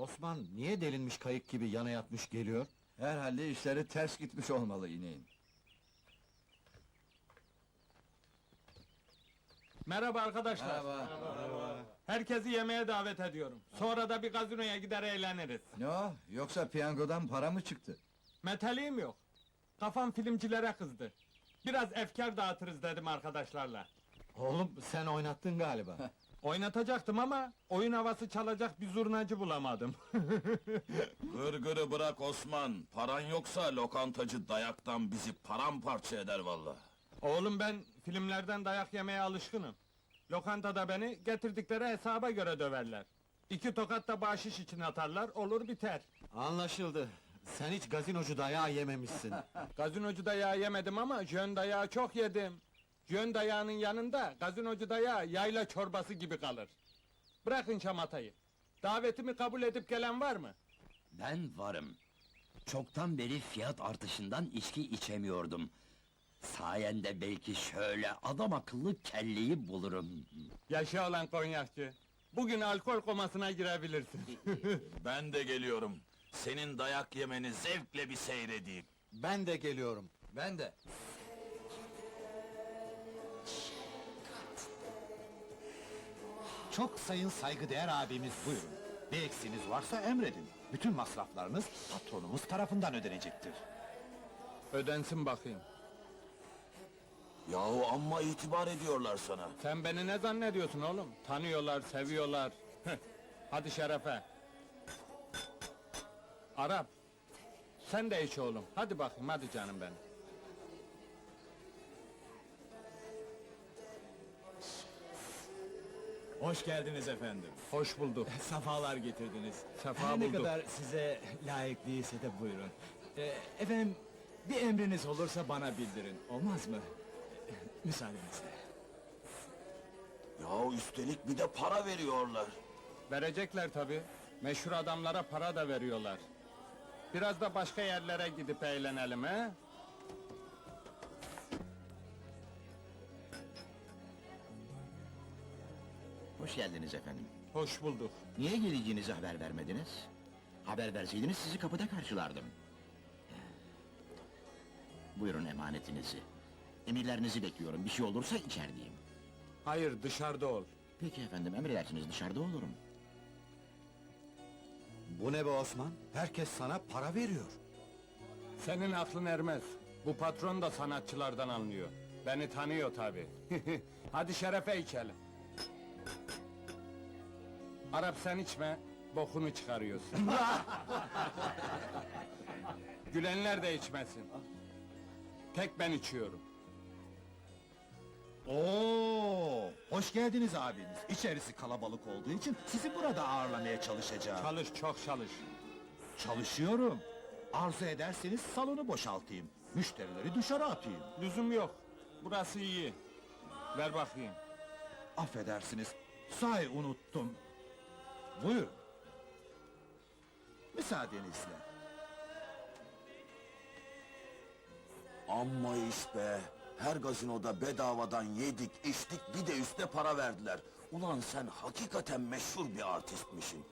Osman niye delinmiş kayık gibi yana yatmış geliyor? Herhalde işleri ters gitmiş olmalı ineğin. Merhaba arkadaşlar. Merhaba. Herkesi yemeğe davet ediyorum. Sonra da bir gazinoya gider eğleniriz. Ne o? Yoksa piyangodan para mı çıktı? Metaliğim yok. Kafam filmcilere kızdı. Biraz efkar dağıtırız dedim arkadaşlarla. Oğlum sen oynattın galiba. Oynatacaktım ama oyun havası çalacak bir zurnacı bulamadım. Gırgırı bırak Osman. Paran yoksa lokantacı dayaktan bizi paramparça eder valla. Oğlum ben filmlerden dayak yemeye alışkınım. Lokantada beni getirdikleri hesaba göre döverler. İki tokat da bahşiş için atarlar, olur biter. Anlaşıldı. Sen hiç gazinocu dayağı yememişsin. Gazinocu dayağı yemedim ama jön dayağı çok yedim. Jön dayağının yanında gazinocu dayağı yayla çorbası gibi kalır. Bırakın şamatayı. Davetimi kabul edip gelen var mı? Ben varım. Çoktan beri fiyat artışından içki içemiyordum. Sayende belki şöyle adam akıllı kelleyi bulurum. Yaşa olan konyakçı. Bugün alkol komasına girebilirsin. Ben de geliyorum. Senin dayak yemeni zevkle bir seyredeyim. ben de geliyorum. Ben de. Çok sayın saygıdeğer abimiz buyurun. Bir eksiğiniz varsa emredin. Bütün masraflarınız patronumuz tarafından ödenecektir. Ödensin bakayım. Yahu amma itibar ediyorlar sana. Sen beni ne zannediyorsun oğlum? Tanıyorlar, seviyorlar. Heh, Hadi şerefe. Arap. Sen de iç oğlum. Hadi bakayım, hadi canım benim. Hoş geldiniz efendim. Hoş bulduk. Safalar getirdiniz. Sefa Her ne bulduk. kadar size layık değilse de buyurun. Ee, efendim, bir emriniz olursa bana bildirin, olmaz mı? Müsaadenizle. Yahu üstelik bir de para veriyorlar. Verecekler tabi. Meşhur adamlara para da veriyorlar. Biraz da başka yerlere gidip eğlenelim he? Hoş geldiniz efendim. Hoş bulduk. Niye geleceğinizi haber vermediniz? Haber verseydiniz sizi kapıda karşılardım. Buyurun emanetinizi. Emirlerinizi bekliyorum. Bir şey olursa içerideyim. Hayır, dışarıda ol. Peki efendim, emredersiniz dışarıda olurum. Bu ne be Osman? Herkes sana para veriyor. Senin aklın ermez. Bu patron da sanatçılardan anlıyor. Beni tanıyor tabi. Hadi şerefe içelim. Arap sen içme, bokunu çıkarıyorsun. Gülenler de içmesin. Tek ben içiyorum. Oo, hoş geldiniz abiniz. İçerisi kalabalık olduğu için sizi burada ağırlamaya çalışacağım. Çalış, çok çalış. Çalışıyorum. Arzu ederseniz salonu boşaltayım. Müşterileri dışarı atayım. Lüzum yok. Burası iyi. Ver bakayım. Affedersiniz, sahi unuttum. Buyurun. Müsaadenizle. Amma iş be. Her gazinoda bedavadan yedik, içtik, bir de üste para verdiler. Ulan sen hakikaten meşhur bir artistmişsin.